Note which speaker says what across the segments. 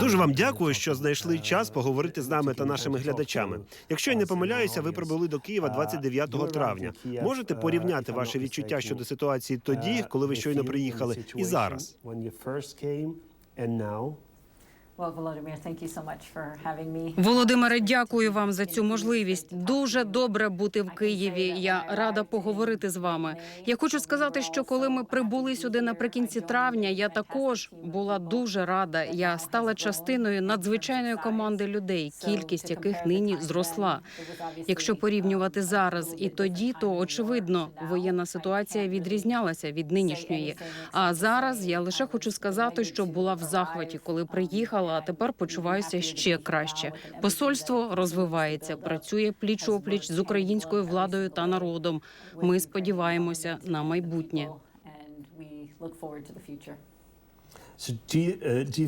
Speaker 1: Дуже вам дякую, що знайшли час поговорити з нами та нашими глядачами. Якщо я не помиляюся, ви прибули до Києва 29 травня. Можете порівняти ваші відчуття щодо ситуації тоді, коли ви щойно приїхали, і зараз?
Speaker 2: Володимире, дякую вам за цю можливість. Дуже добре бути в Києві. Я рада поговорити з вами. Я хочу сказати, що коли ми прибули сюди наприкінці травня, я також була дуже рада. Я стала частиною надзвичайної команди людей, кількість яких нині зросла. Якщо порівнювати зараз і тоді, то очевидно воєнна ситуація відрізнялася від нинішньої. А зараз я лише хочу сказати, що була в захваті, коли приїхала. А тепер почуваюся ще краще. Посольство розвивається, працює пліч опліч з українською владою та народом. Ми сподіваємося на майбутнє.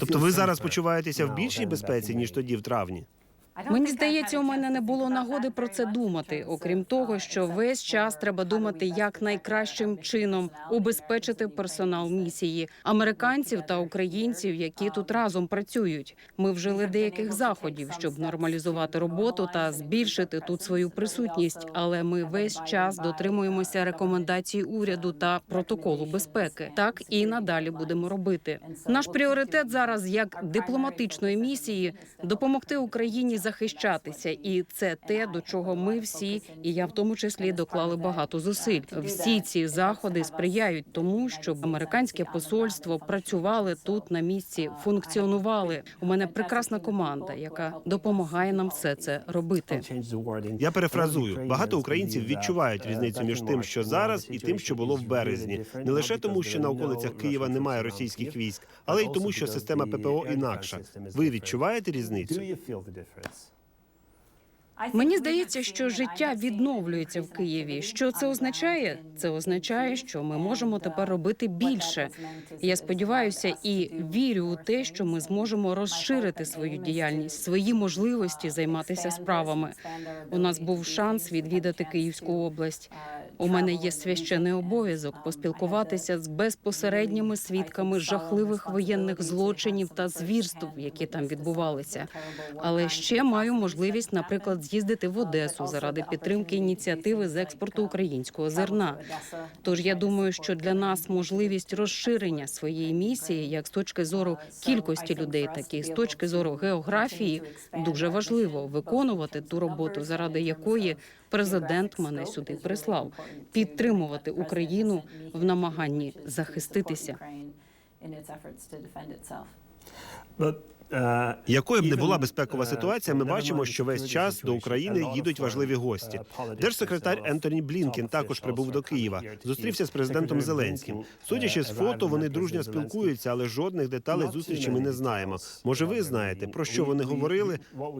Speaker 1: Тобто ви зараз почуваєтеся в більшій безпеці ніж тоді в травні?
Speaker 2: Мені здається, у мене не було нагоди про це думати. Окрім того, що весь час треба думати, як найкращим чином убезпечити персонал місії американців та українців, які тут разом працюють. Ми вжили деяких заходів, щоб нормалізувати роботу та збільшити тут свою присутність. Але ми весь час дотримуємося рекомендацій уряду та протоколу безпеки. Так і надалі будемо робити. Наш пріоритет зараз як дипломатичної місії допомогти Україні захищатися, і це те, до чого ми всі, і я в тому числі доклали багато зусиль. Всі ці заходи сприяють тому, щоб американське посольство працювали тут на місці, функціонували. У мене прекрасна команда, яка допомагає нам все це робити.
Speaker 1: Я перефразую. Багато українців відчувають різницю між тим, що зараз, і тим, що було в березні. Не лише тому, що на околицях Києва немає російських військ, але й тому, що система ППО інакша. Ви відчуваєте різницю?
Speaker 2: Мені здається, що життя відновлюється в Києві. Що це означає? Це означає, що ми можемо тепер робити більше. Я сподіваюся і вірю у те, що ми зможемо розширити свою діяльність, свої можливості займатися справами. У нас був шанс відвідати Київську область. У мене є священий обов'язок поспілкуватися з безпосередніми свідками жахливих воєнних злочинів та звірств, які там відбувалися. Але ще маю можливість, наприклад, з'їздити в Одесу заради підтримки ініціативи з експорту українського зерна. Тож я думаю, що для нас можливість розширення своєї місії, як з точки зору кількості людей, так і з точки зору географії, дуже важливо виконувати ту роботу, заради якої президент мене сюди прислав підтримувати Україну в намаганні захиститися.
Speaker 1: Якою б не була безпекова ситуація, ми бачимо, що весь час до України їдуть важливі гості. Держсекретар Ентоні Блінкен також прибув до Києва. Зустрівся з президентом Зеленським. Судячи з фото, вони дружньо спілкуються, але жодних деталей зустрічі ми не знаємо. Може, ви знаєте про що вони говорили?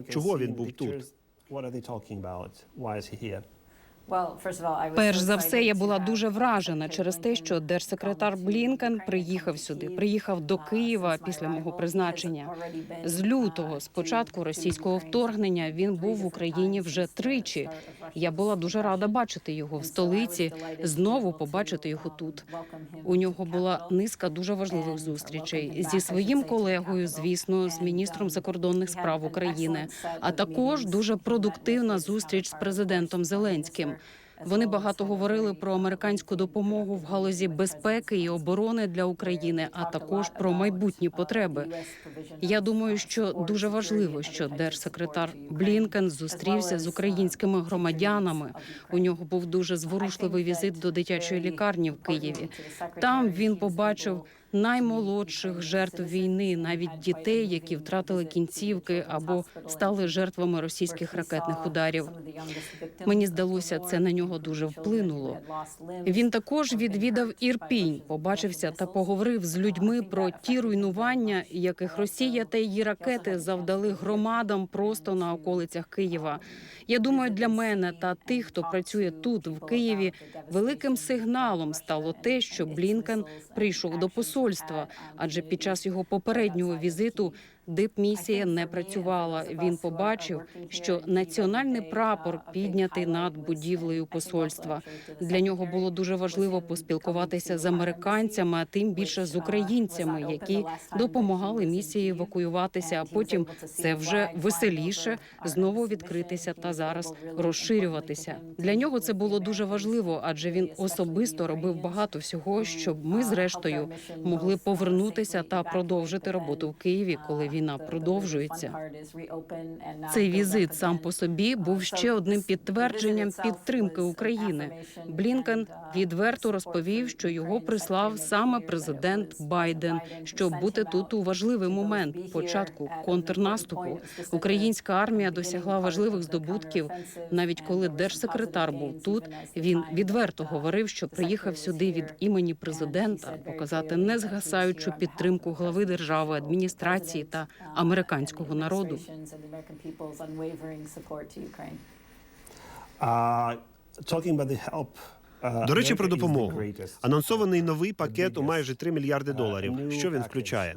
Speaker 1: Чого він був тут? What are they talking about? Why is he here?
Speaker 2: Перш за все, я була дуже вражена через те, що держсекретар Блінкен приїхав сюди, приїхав до Києва після мого призначення. З лютого, з початку російського вторгнення, він був в Україні вже тричі. Я була дуже рада бачити його в столиці, знову побачити його тут. У нього була низка дуже важливих зустрічей зі своїм колегою, звісно, з міністром закордонних справ України, а також дуже продуктивна зустріч з президентом Зеленським. Вони багато говорили про американську допомогу в галузі безпеки і оборони для України, а також про майбутні потреби. Я думаю, що дуже важливо, що держсекретар Блінкен зустрівся з українськими громадянами. У нього був дуже зворушливий візит до дитячої лікарні в Києві. Там він побачив наймолодших жертв війни, навіть дітей, які втратили кінцівки або стали жертвами російських ракетних ударів. Мені здалося, це на нього дуже вплинуло. Він також відвідав Ірпінь, побачився та поговорив з людьми про ті руйнування, яких Росія та її ракети завдали громадам просто на околицях Києва. Я думаю, для мене та тих, хто працює тут в Києві, великим сигналом стало те, що Блінкен прийшов до посольства. Посольства, адже під час його попереднього візиту дипмісія не працювала. Він побачив, що національний прапор піднятий над будівлею посольства. Для нього було дуже важливо поспілкуватися з американцями, а тим більше з українцями, які допомагали місії евакуюватися. А потім це вже веселіше знову відкритися та зараз розширюватися. Для нього це було дуже важливо, адже він особисто робив багато всього, щоб ми, зрештою, могли повернутися та продовжити роботу в Києві, коли війна продовжується. Цей візит сам по собі був ще одним підтвердженням підтримки України. Блінкен відверто розповів, що його прислав саме президент Байден, щоб бути тут у важливий момент початку контрнаступу. Українська армія досягла важливих здобутків. Навіть коли держсекретар був тут, він відверто говорив, що приїхав сюди від імені президента показати незгасаючу підтримку глави держави, адміністрації та американського народу.
Speaker 3: Uh, uh,
Speaker 1: До речі, про допомогу. Анонсований новий пакет у майже 3 мільярди
Speaker 3: Uh,
Speaker 1: доларів. Що він включає?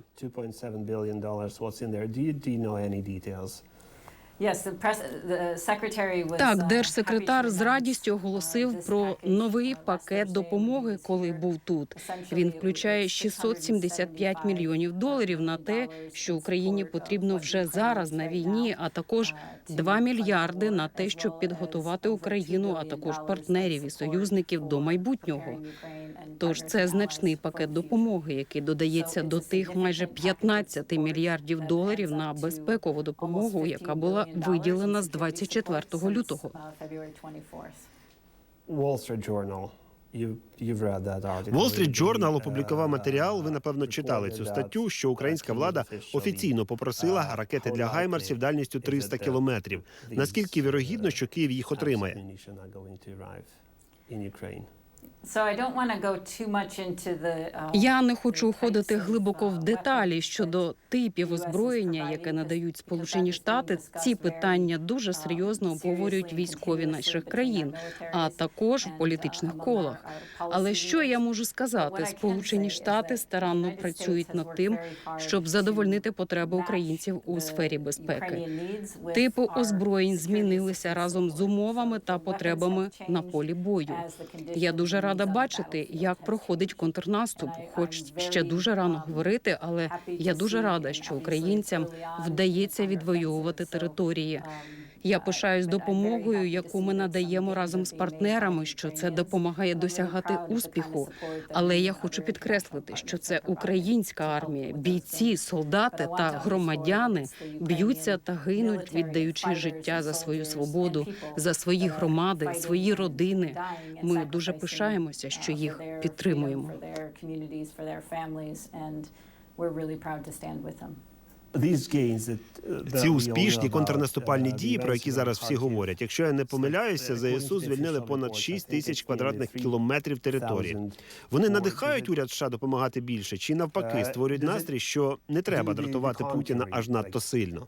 Speaker 2: Так, держсекретар з радістю оголосив про новий пакет допомоги, коли був тут. Він включає 675 мільйонів доларів на те, що Україні потрібно вже зараз на війні, а також 2 мільярди на те, щоб підготувати Україну, а також партнерів і союзників до майбутнього. Тож це значний пакет допомоги, який додається до тих майже 15 мільярдів доларів на безпекову допомогу, яка була виділена з 24 лютого.
Speaker 3: Wall Street Journal.
Speaker 1: Wall Street опублікував
Speaker 3: uh,
Speaker 1: матеріал. Ви напевно читали цю статтю. Що українська влада офіційно попросила ракети для гаймарсів дальністю 300 кілометрів. Наскільки вірогідно, що Київ їх отримає?
Speaker 3: Ukraine.
Speaker 2: Я не хочу уходити глибоко в деталі щодо типів озброєння, яке надають Сполучені Штати. Ці питання дуже серйозно обговорюють військові наших країн, а також в політичних колах. Але що я можу сказати? Сполучені Штати старанно працюють над тим, щоб задовольнити потреби українців у сфері безпеки. Типи озброєнь змінилися разом з умовами та потребами на полі бою. Я дуже рада бачити, як проходить контрнаступ. Хоч ще дуже рано говорити, але я дуже рада, що українцям вдається відвоювати території. Я пишаюсь допомогою, яку ми надаємо разом з партнерами, що це допомагає досягати успіху. Але я хочу підкреслити, що це українська армія, бійці, солдати та громадяни б'ються та гинуть, віддаючи життя за свою свободу, за свої громади, свої родини. Ми дуже пишаємося, що їх підтримуємо.
Speaker 3: These gains that, uh, that
Speaker 1: Ці
Speaker 3: we all
Speaker 1: успішні контрнаступальні
Speaker 3: uh,
Speaker 1: дії, про які зараз всі говорять. Якщо я не помиляюся, ЗСУ звільнили понад 6 тисяч квадратних кілометрів території. Вони надихають уряд США допомагати більше, чи навпаки створюють настрій, що не треба дратувати Путіна аж надто сильно.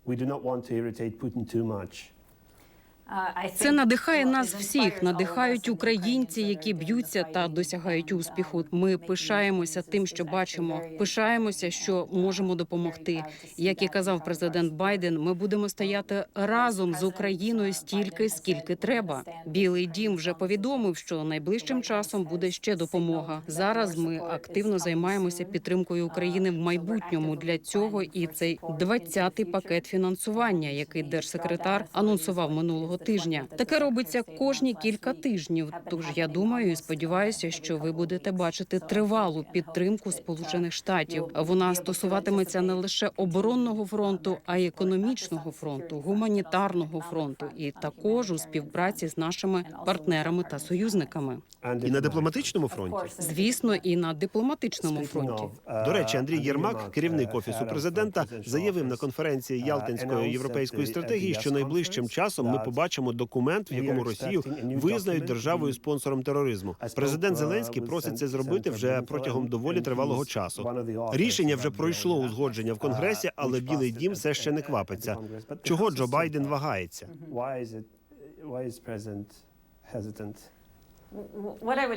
Speaker 2: Це надихає нас всіх, надихають українці, які б'ються та досягають успіху. Ми пишаємося тим, що бачимо. Пишаємося, що можемо допомогти. Як і казав президент Байден, ми будемо стояти разом з Україною стільки, скільки треба. Білий дім вже повідомив, що найближчим часом буде ще допомога. Зараз ми активно займаємося підтримкою України в майбутньому. Для цього і цей 20-й пакет фінансування, який держсекретар анонсував минулого тижня. Таке робиться кожні кілька тижнів. Тож я думаю і сподіваюся, що ви будете бачити тривалу підтримку Сполучених Штатів. Вона стосуватиметься не лише оборонного фронту, а й економічного фронту, гуманітарного фронту, і також у співпраці з нашими партнерами та союзниками.
Speaker 1: І на дипломатичному фронті.
Speaker 2: Звісно, і на дипломатичному фронті.
Speaker 3: uh,
Speaker 1: До речі, Андрій Єрмак, керівник
Speaker 3: uh,
Speaker 1: офісу президента, заявив на конференції Ялтинської європейської стратегії, що найближчим часом ми
Speaker 3: that
Speaker 1: побачимо документ, в якому Росію визнають державою спонсором тероризму. Президент
Speaker 3: uh,
Speaker 1: Зеленський просить це зробити вже протягом доволі тривалого часу. Рішення вже пройшло узгодження в
Speaker 3: uh,
Speaker 1: конгресі, але Білий Дім все ще не квапиться. Чого Джо Байден вагається?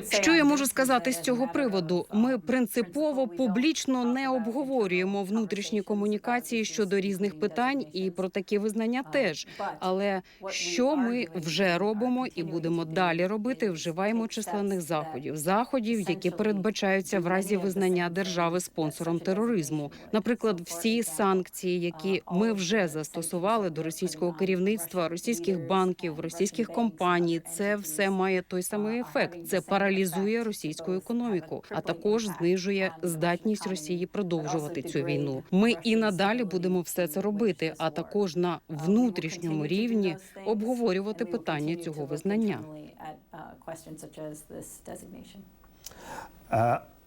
Speaker 2: Що я можу сказати з цього приводу? Ми принципово публічно не обговорюємо внутрішні комунікації щодо різних питань і про такі визнання теж. Але що ми вже робимо і будемо далі робити? Вживаємо численних заходів, заходів, які передбачаються в разі визнання держави спонсором тероризму. Наприклад, всі санкції, які ми вже застосували до російського керівництва, російських банків, російських компаній, це все має той самий ефект. Це паралізує російську економіку, а також знижує здатність Росії продовжувати цю війну. Ми і надалі будемо все це робити, а також на внутрішньому рівні обговорювати питання цього визнання.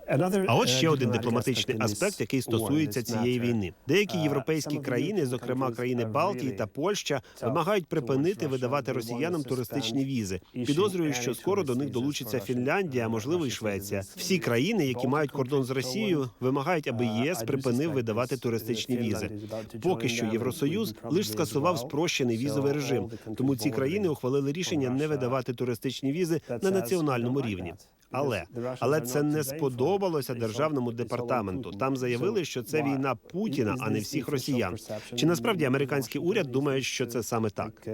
Speaker 1: А от
Speaker 3: uh,
Speaker 1: ще один дипломатичний аспект, який стосується цієї війни. Деякі
Speaker 3: uh,
Speaker 1: європейські країни, зокрема країни Балтії та Польща, вимагають припинити видавати росіянам туристичні візи. Підозрюю, що скоро до них долучиться Фінляндія, а можливо, і Швеція. Всі країни, які мають кордон з Росією, вимагають, аби
Speaker 3: Uh,
Speaker 1: ЄС припинив видавати
Speaker 3: uh,
Speaker 1: туристичні візи. Поки що Євросоюз лише скасував спрощений візовий режим. Тому ці країни ухвалили рішення не видавати туристичні візи на національному рівні. Але але це не сподобалося державному департаменту. Там заявили, що це війна Путіна, а не всіх росіян. Чи насправді американський уряд думає, що
Speaker 3: uh,
Speaker 1: це саме так?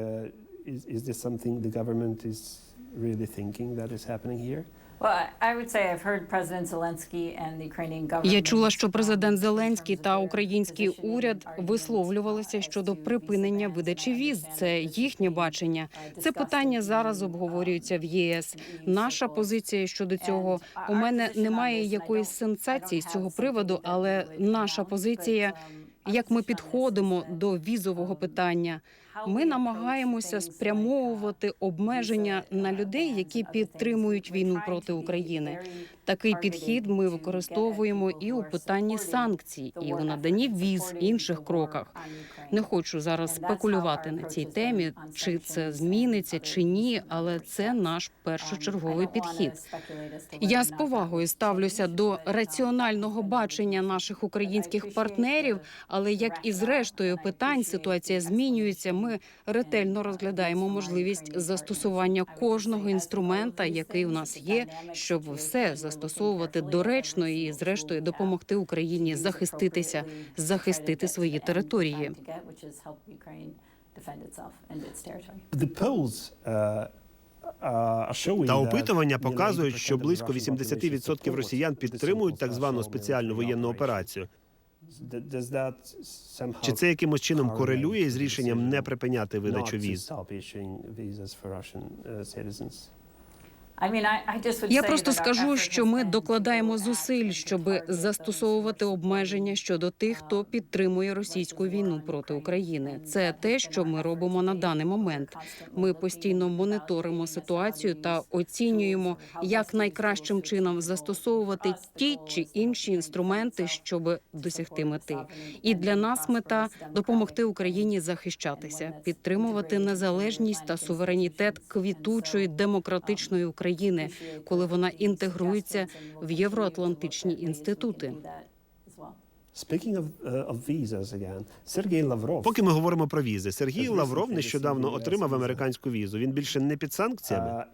Speaker 3: Uh?
Speaker 2: Я чула, що президент Зеленський та український уряд висловлювалися щодо припинення видачі віз. Це їхнє бачення. Це питання зараз обговорюється в ЄС. Наша позиція щодо цього у мене немає якоїсь сенсації з цього приводу, але наша позиція, як ми підходимо до візового питання. Ми намагаємося спрямовувати обмеження на людей, які підтримують війну проти України. Такий підхід ми використовуємо і у питанні санкцій, і у наданні віз інших кроках. Не хочу зараз спекулювати на цій темі, чи це зміниться чи ні, але це наш першочерговий підхід. Я з повагою ставлюся до раціонального бачення наших українських партнерів, але як і з рештою питань ситуація змінюється. Ми ретельно розглядаємо можливість застосування кожного інструмента, який у нас є, щоб все застосовувати доречно і, зрештою, допомогти Україні захиститися, захистити свої території.
Speaker 3: Uh,
Speaker 1: Та опитування показують, що близько
Speaker 3: Russian population
Speaker 1: 80% росіян підтримують так звану спеціальну воєнну операцію. Чи це якимось чином корелює з рішенням не припиняти видачу віз?
Speaker 2: Я просто скажу, що ми докладаємо зусиль, щоб застосовувати обмеження щодо тих, хто підтримує російську війну проти України. Це те, що ми робимо на даний момент. Ми постійно моніторимо ситуацію та оцінюємо, як найкращим чином застосовувати ті чи інші інструменти, щоб досягти мети. І для нас мета допомогти Україні захищатися, підтримувати незалежність та суверенітет квітучої демократичної України, коли вона інтегрується в євроатлантичні інститути.
Speaker 3: Uh, Sergei Lavrov
Speaker 1: Поки ми говоримо про візи, Сергій Лавров нещодавно отримав американську візу. Він більше не під санкціями.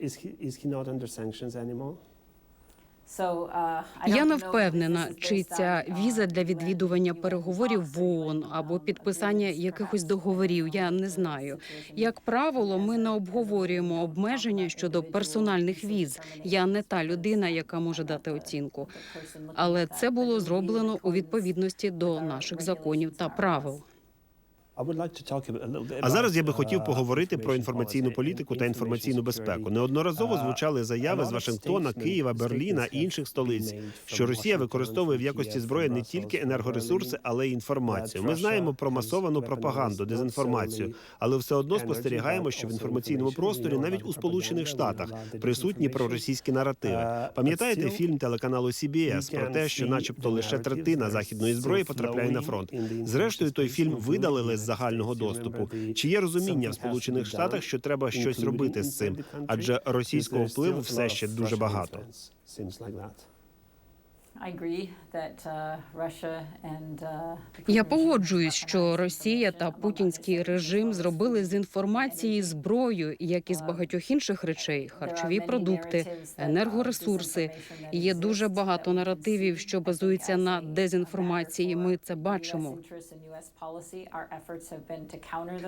Speaker 2: Я не впевнена, чи ця віза для відвідування переговорів в ООН або підписання якихось договорів. Я не знаю. Як правило, ми не обговорюємо обмеження щодо персональних віз. Я не та людина, яка може дати оцінку. Але це було зроблено у відповідності до наших законів та правил.
Speaker 1: А зараз я би хотів
Speaker 3: uh,
Speaker 1: поговорити про інформаційну політику та інформаційну безпеку. Неодноразово
Speaker 3: Uh,
Speaker 1: звучали заяви з Вашингтона, Києва, Берліна і інших столиць, що Росія використовує в якості зброї не тільки енергоресурси, але й інформацію. Ми знаємо про масовану пропаганду, дезінформацію, але все одно спостерігаємо, що в інформаційному просторі, навіть у Сполучених Штатах, присутні проросійські наративи. Пам'ятаєте фільм телеканалу CBS про те, що, начебто, лише третина західної зброї потрапляє на фронт. Зрештою, той фільм видалили загального доступу. Чи є розуміння в Сполучених Штатах, що треба щось робити з цим? Адже російського впливу все ще дуже багато.
Speaker 2: Я
Speaker 4: Putin regime
Speaker 2: погоджуюсь, що Росія та путінський режим зробили з інформації зброю, як і з багатьох інших речей: харчові продукти, енергоресурси. Є дуже багато наративів, що базуються на дезінформації. Ми це бачимо.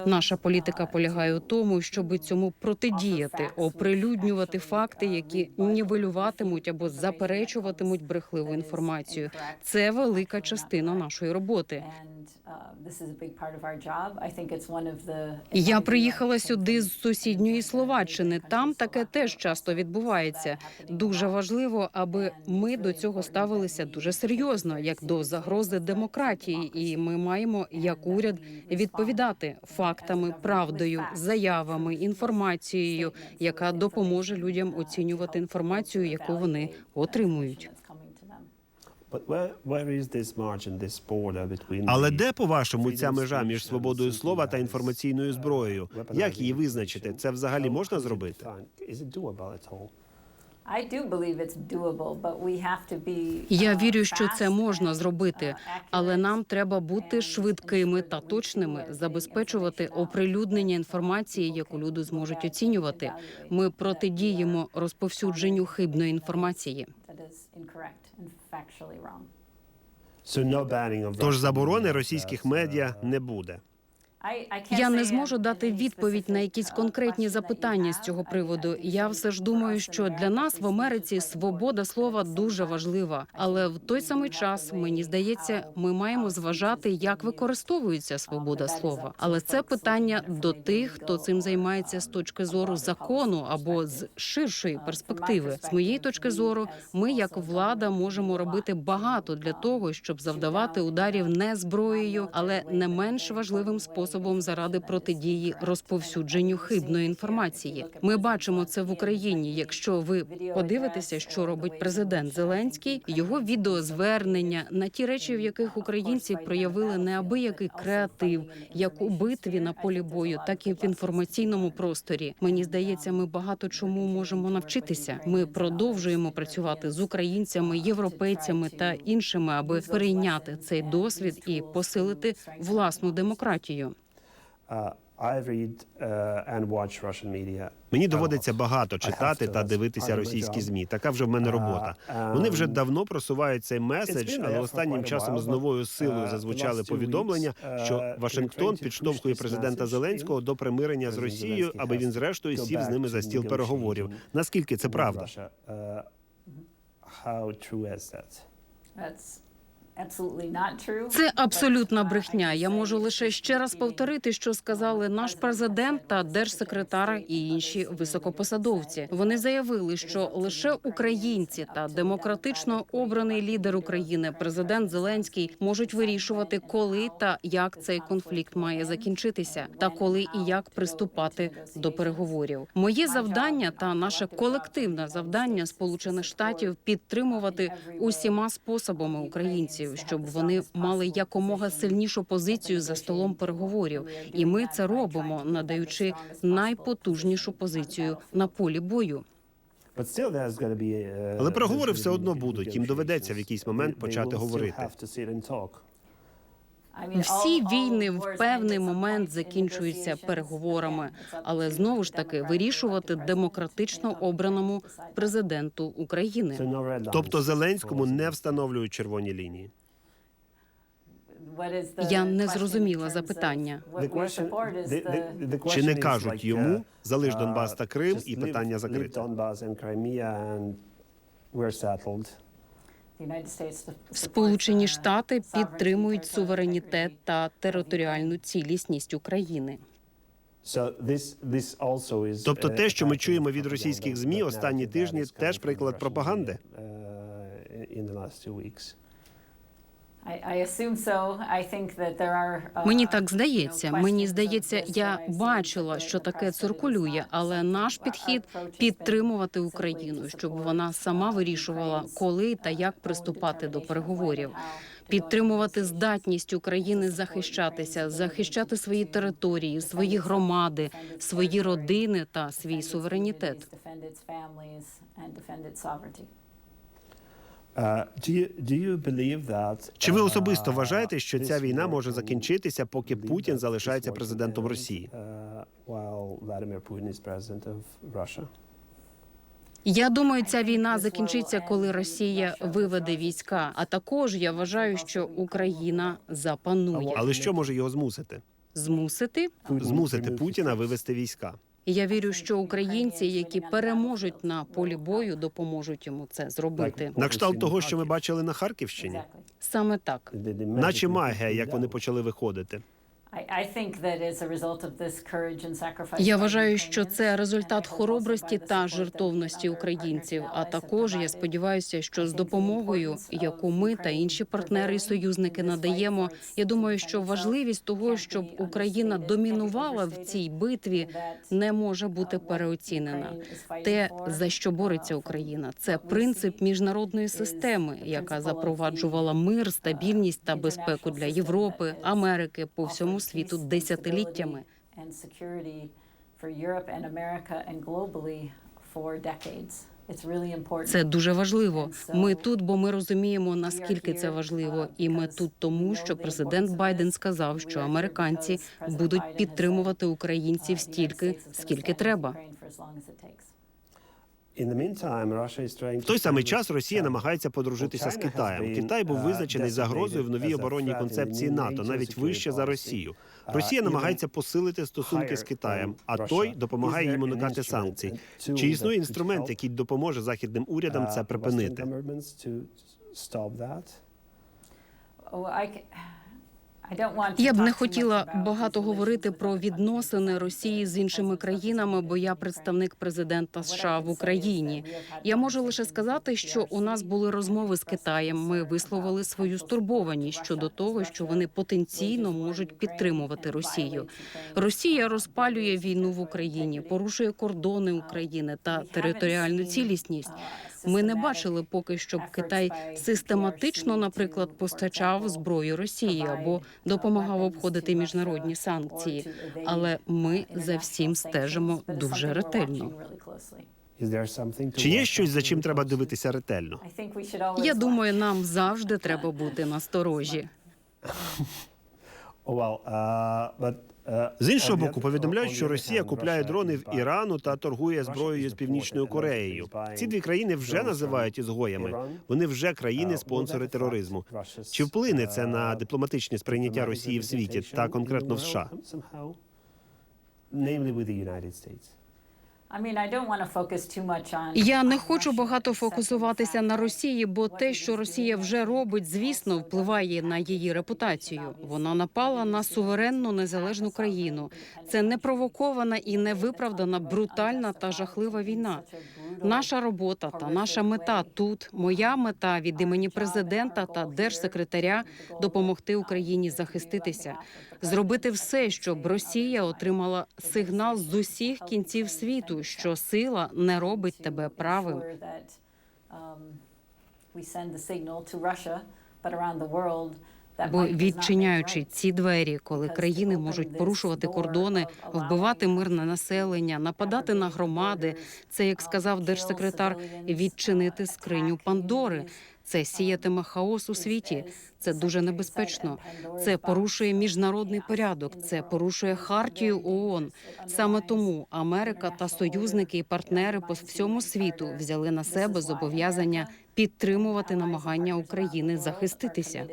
Speaker 2: Наша політика полягає у тому, щоб цьому протидіяти, оприлюднювати факти, які нівелюватимуть або заперечуватимуть брехливу інформацію. Це велика частина нашої роботи. Я приїхала сюди з сусідньої Словаччини. Там таке теж часто відбувається. Дуже важливо, аби ми до цього ставилися дуже серйозно, як до загрози демократії, і ми маємо як уряд відповідати фактами, правдою, заявами, інформацією, яка допоможе людям оцінювати інформацію, яку вони отримують.
Speaker 1: Але де, по-вашому, ця межа між свободою слова та інформаційною
Speaker 3: uh,
Speaker 1: зброєю? Як її визначити? Це взагалі можна зробити?
Speaker 2: Я вірю, що це можна зробити, але нам треба бути швидкими та точними, забезпечувати оприлюднення інформації, яку люди зможуть оцінювати. Ми протидіємо розповсюдженню хибної інформації.
Speaker 3: So no banning of
Speaker 1: Тож заборони російських медіа
Speaker 3: uh,
Speaker 1: не буде.
Speaker 2: Я не зможу дати відповідь на якісь конкретні запитання з цього приводу. Я все ж думаю, що для нас в Америці свобода слова дуже важлива. Але в той самий час мені здається, ми маємо зважати, як використовується свобода слова. Але це питання до тих, хто цим займається з точки зору закону або з ширшої перспективи. З моєї точки зору, ми, як влада, можемо робити багато для того, щоб завдавати ударів не зброєю, але не менш важливим способом заради протидії розповсюдженню хибної інформації. Ми бачимо це в Україні. Якщо ви подивитеся, що робить президент Зеленський, його відеозвернення на ті речі, в яких українці проявили неабиякий креатив, як у битві на полі бою, так і в інформаційному просторі. Мені здається, ми багато чому можемо навчитися. Ми продовжуємо працювати з українцями, європейцями та іншими, аби перейняти цей досвід і посилити власну демократію.
Speaker 1: Мені доводиться багато читати та дивитися російські змі. Така вже в мене робота.
Speaker 3: Uh,
Speaker 1: Вони вже
Speaker 3: um,
Speaker 1: давно просувають цей меседж, але останнім часом з новою
Speaker 3: uh,
Speaker 1: силою зазвучали повідомлення, що
Speaker 3: uh,
Speaker 1: Вашингтон підштовхує президента Зеленського до примирення з Росією, аби він зрештою сів з ними за стіл переговорів. Наскільки це правда?
Speaker 2: Це абсолютна брехня. Я можу лише ще раз повторити, що сказали наш президент та держсекретар і інші високопосадовці. Вони заявили, що лише українці та демократично обраний лідер України, президент Зеленський, можуть вирішувати, коли та як цей конфлікт має закінчитися, та коли і як приступати до переговорів. Моє завдання та наше колективне завдання Сполучених Штатів підтримувати усіма способами українців, щоб вони мали якомога сильнішу позицію за столом переговорів. І ми це робимо, надаючи найпотужнішу позицію на полі бою.
Speaker 3: Uh,
Speaker 1: Але переговори все одно будуть. Їм доведеться в якийсь момент почати говорити.
Speaker 2: Всі війни в певний момент закінчуються переговорами, але знову ж таки вирішувати демократично обраному президенту України.
Speaker 1: Тобто Зеленському не встановлюють червоні лінії.
Speaker 2: Я не зрозуміла запитання.
Speaker 1: Чи не кажуть йому
Speaker 3: uh,
Speaker 1: залиш
Speaker 3: uh,
Speaker 1: Донбас та Крим і питання закрите?
Speaker 2: Сполучені Штати підтримують суверенітет та територіальну цілісність України.
Speaker 1: Тобто
Speaker 3: uh,
Speaker 1: те, що ми чуємо від російських ЗМІ останні тижні, теж приклад пропаганди.
Speaker 2: Мені так здається. Мені здається, я бачила, що таке циркулює, але наш підхід підтримувати Україну, щоб вона сама вирішувала, коли та як приступати до переговорів. Підтримувати здатність України захищатися, захищати свої території, свої громади, свої родини та свій суверенітет.
Speaker 3: Uh, do you do you believe that?
Speaker 1: Чи ви особисто
Speaker 3: uh,
Speaker 1: вважаєте, що ця війна може закінчитися, поки Путін залишається президентом Росії?
Speaker 3: uh?
Speaker 2: Я думаю, ця війна закінчиться, коли Росія виведе війська. А також я вважаю, що Україна запанує.
Speaker 1: Але що може його змусити?
Speaker 2: Змусити
Speaker 1: Змусити Путіна вивести війська.
Speaker 2: І я вірю, що українці, які переможуть на полі бою, допоможуть йому це зробити.
Speaker 1: На кшталт того, що ми бачили на Харківщині,
Speaker 2: Саме так.
Speaker 1: Наче магія, як вони почали виходити.
Speaker 2: Я вважаю, що це результат хоробрості та жертовності українців. А також я сподіваюся, що з допомогою, яку ми та інші партнери і союзники надаємо, я думаю, що важливість того, щоб Україна домінувала в цій битві, не може бути
Speaker 4: uh,
Speaker 2: переоцінена. Те, за що бореться
Speaker 4: uh,
Speaker 2: Україна, це принцип міжнародної системи, яка запроваджувала мир, стабільність та безпеку для Європи, Америки по всьому світу десятиліттями. Це дуже важливо. Ми тут, бо ми розуміємо наскільки це важливо, і ми тут тому, що президент Байден сказав, що американці будуть підтримувати українців стільки, скільки треба.
Speaker 1: В той самий час Росія намагається подружитися з Китаєм. Китай був
Speaker 3: uh,
Speaker 1: визначений загрозою в новій оборонній концепції НАТО, навіть вище за. Росію.
Speaker 3: Uh,
Speaker 1: Росія намагається посилити стосунки з Китаєм, а той допомагає їм уникати санкцій. Чи існує інструмент, який допоможе західним урядам
Speaker 3: uh,
Speaker 1: це припинити?
Speaker 2: Я б не хотіла багато говорити про відносини Росії з іншими країнами, бо я представник президента США в Україні. Я можу лише сказати, що у нас були розмови з Китаєм. Ми висловили свою стурбованість щодо того, що вони потенційно можуть підтримувати Росію. Росія розпалює війну в Україні, порушує кордони України та територіальну цілісність. Ми не бачили поки, щоб Китай систематично, наприклад, постачав зброю Росії або допомагав обходити міжнародні санкції. Але ми за всім стежимо дуже ретельно.
Speaker 1: Чи є щось, за чим треба дивитися ретельно?
Speaker 2: Я думаю, нам завжди треба бути насторожі.
Speaker 3: Uh,
Speaker 1: З іншого боку, повідомляють, що Росія купляє дрони в Ірану та торгує зброєю з Північною Кореєю. Ці дві країни вже називають ізгоями. Вони вже країни-спонсори тероризму. Чи вплине це на дипломатичне сприйняття Росії в світі та конкретно в США?
Speaker 2: Я не хочу багато фокусуватися на Росії, бо те, що Росія вже робить, звісно, впливає на її репутацію. Вона напала на суверенну незалежну країну. Це непровокована і невиправдана брутальна та жахлива війна. Наша робота та наша мета тут. Моя мета від імені президента та держсекретаря допомогти Україні захиститися, зробити все, щоб Росія отримала сигнал з усіх кінців світу, що сила не робить тебе правим. Бо відчиняючи ці двері, коли країни можуть порушувати кордони, вбивати мирне населення, нападати на громади, це як сказав держсекретар, відчинити скриню Пандори. Це сіятиме хаос у світі. Це дуже небезпечно. Це порушує міжнародний порядок. Це порушує хартію ООН. Саме тому Америка та союзники і партнери по всьому світу взяли на себе зобов'язання підтримувати намагання України захиститися.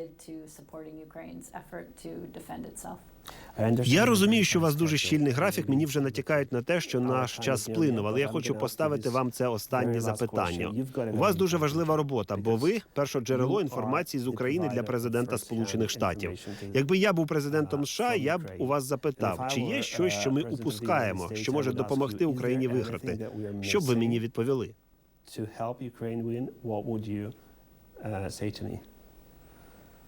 Speaker 1: Я розумію, що у вас дуже щільний графік. Мені вже натякають на те, що наш час сплинув, але я хочу поставити вам це останнє запитання. У вас дуже важлива робота, бо ви перше джерело інформації з України для президента Сполучених Штатів. Якби я був президентом США, я б у вас запитав, чи є щось, що ми упускаємо, що може допомогти Україні виграти. Що б ви мені відповіли?
Speaker 3: To help Ukraine win, what would you uh, say to me?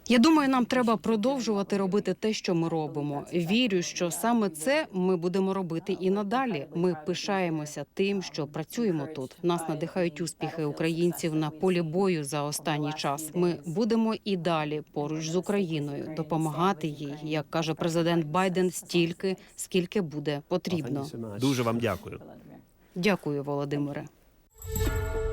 Speaker 2: Я думаю, нам треба продовжувати робити те, що ми робимо. Вірю, що саме це ми будемо робити і надалі. Ми пишаємося тим, що працюємо тут. Нас надихають успіхи українців на полі бою за останній час. Ми будемо і далі поруч з Україною допомагати їй, як каже президент Байден, стільки, скільки буде потрібно.
Speaker 3: you so much.
Speaker 1: Дуже вам дякую.
Speaker 2: Дякую, Володимире. you